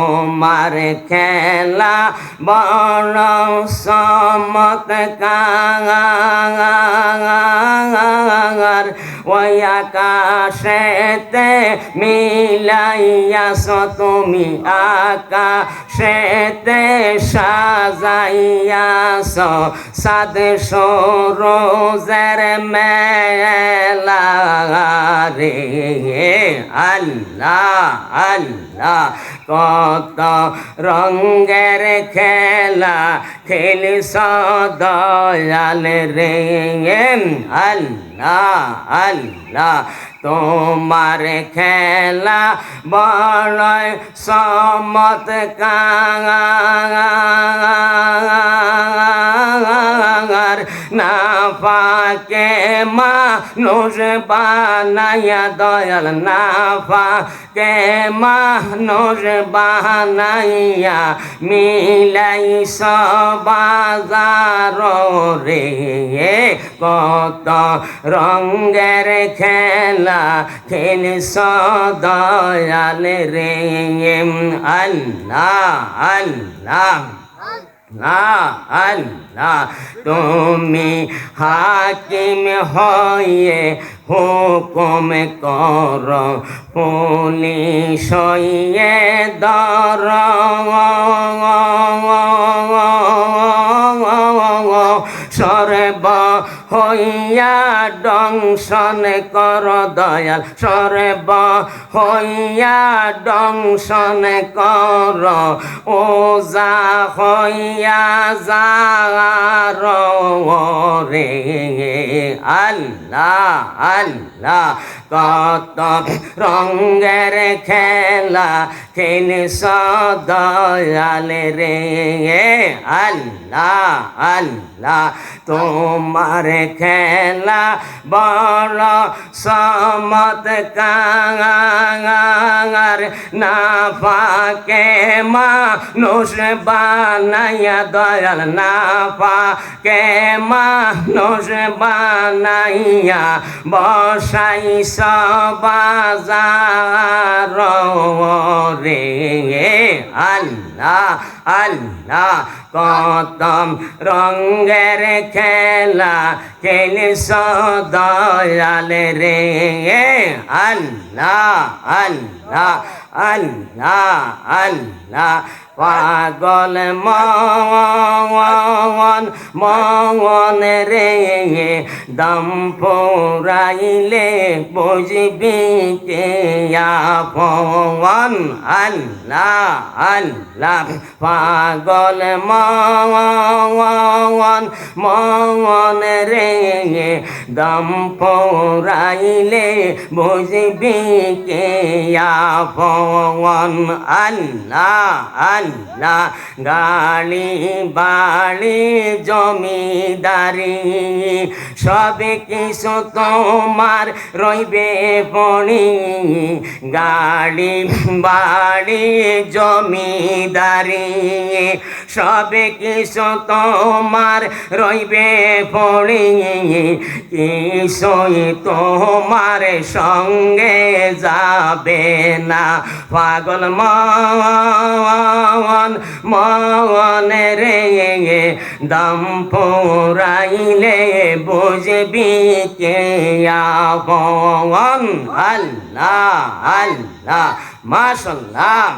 Señor. তোমার খেলা বড় চমৎকার ওই আকাশেতে মিলাইয়াছ তুমি আকাশেতে সাজাইয়াছ সাদ সরোজের মেলা রে আল্লাহ আল্লাহ কত রঙ্গের খেলা খেলিস দয়াল রে। আল্লাহ আল্লাহ তোমার খেলা বড় চমৎকার। না পাকে মানুষ বানাইয়া দয়াল না পাকে মানুষ বানাইয়া মিলাই সবাজার রে কত রঙ্গের খেলা খেলিস দয়াল রে। আল্লাহ আল্লাহ। আল্লাহ তুমি হাকিম হয়ে হুকুম কর পুলিশ দর সর্ব হইয়া ডংশন কর দয়াল। সরব হইয়া ডংশন কর ও যা হইয়া যা রে আল্লাহ আল্লাহ, কত রঙ্গের খেলা খেলিস দয়াল রে? আল্লাহ আল্লাহ, তোমার খেলা বড় চমৎকার। না পাকে মানুষ বানাইয়া দয়াল না পাকে মানুষ বানাইয়া বসাইস বাজার রে আল্লাহ আল্লাহ কত রঙ্গের খেলা খেলিস দয়াল রে। আল্লাহ আল্লাহ আল্লাহ আল্লাহ, পাগল মন মন রে। দম পোরাইলে বুঝবি কে আল্লাহ আল্লাহ পাগল মন মন রে। দম পোরাইলে বুঝবি কে আপন আল্লাহ আল্লাহ গালি বাড়ি, জমিদারি, সবে কিছু তোমার রইবে পণি গাড়ি বাড়ি, জমিদারি সবে কিছু তোমার রইবে পড়ি কিছুই তোমার সঙ্গে যাবে না। পাগল মন মন রে, দম পোরাইলে বুঝবি কে আল্লাহ আল্লাহ, মাশাল্লাহ।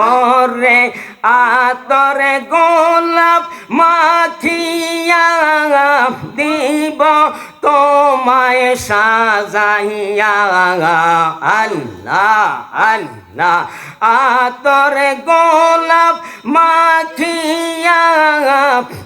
ওরে আতরে গোলাপ মাথিয়া দিব তোমায় সাজাইয়া আল্লাহ আল্লাহ। আতরে গোলাপ মাখিয়া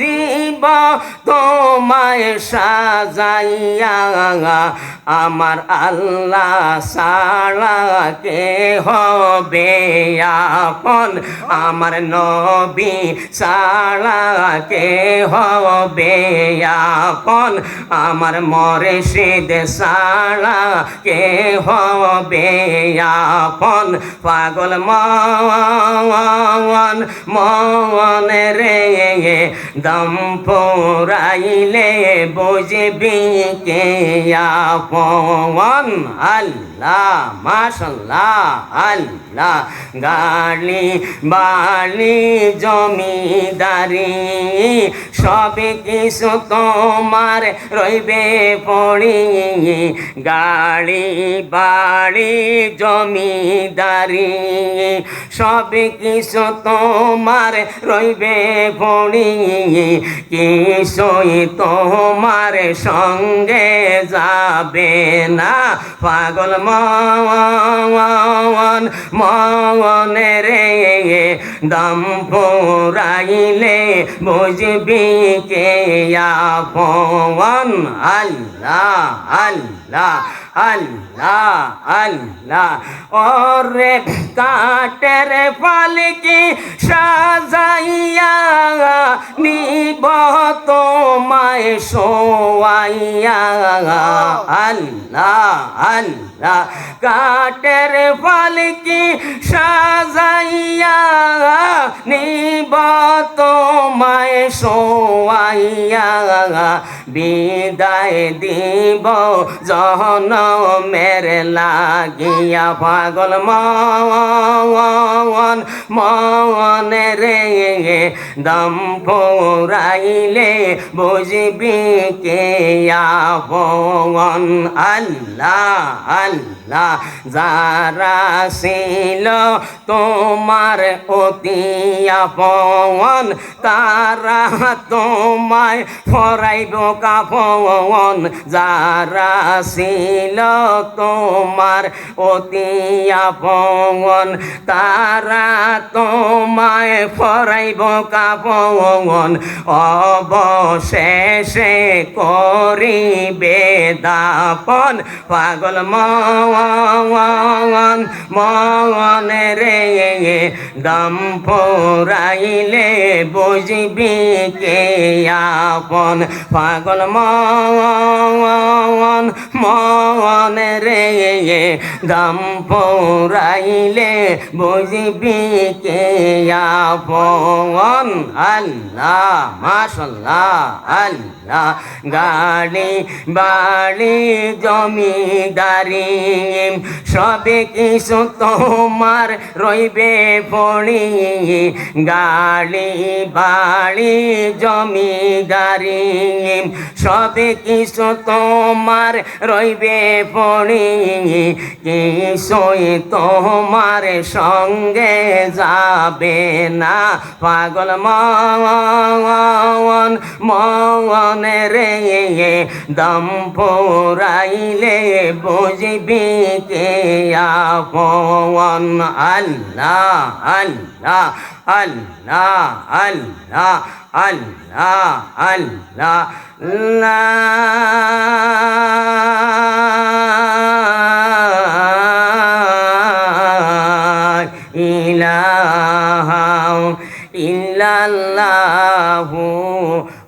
দিব, তোমায় সাজাইয়া আমার আল্লাহ সারা কে হবে আপন? আমার নবী সারা কে হবে আপন? আমার মরেশিদ সারা কে হবে আপন? পাগল মন মন রে, দম পুরাইলে বুঝবি কে আপন? আল্লাহ, মাশাল্লাহ, আল্লাহ। গালি বালি জমিদারি, সবে কিছু তোমার রইবে পড়ি গাড়ি বাড়ি জমিদারি, সবে কিছু তোমার রইবে পড়ি কিছুই তোমার সঙ্গে যাবে না। পাগল মন মন রে, দম পুরাইলে বুঝবি কে আপন? আল্লাহ আল্লাহ আল্লাহ আল্লাহ। ওরে কাটের পালকি সাজাইয়া নিব আল্লাহ আল্লাহ। কাটের পালকি সাজাইয়া নিব তোমায় সোয়াইয়া বিদায় দিব জহন মেরে লাগিয়া। পাগল মন মন রে, দম পুরাইলে বুঝবি কে আপন আল্লাহ আল্লাহ, যারা ছিল তোমার অতি আপন তারা তোমায় ফরাইব কাপন যারা ছিল তোমার অতি আপন তারা তোমায় ফরাইব কাপন অবশেষে করিবে দাপন। পাগল মন মন রে, দম পুরাইলে বুঝবি কে আপন। পাগল মন মন রে, দম পুরাইলে বুঝবি কে আপন। আল্লাহ মাশাল্লাহ আল্লাহ। গাড়ি বাড়ি জমিদারি, সবে কিছু তোমার রইবে পড়ি গাড়ি বাড়ি জমিদারি, সবে কিছু তোমার রইবে পড়ি কিছুই তোমার সঙ্গে যাবে না। পাগল মন মন রে দম পুরাইলে বুঝবি কে আপন? আল্লাহ আল্লাহ আল্লাহ আল্লাহ আল্লাহ আল্লাহ আল্লাহ।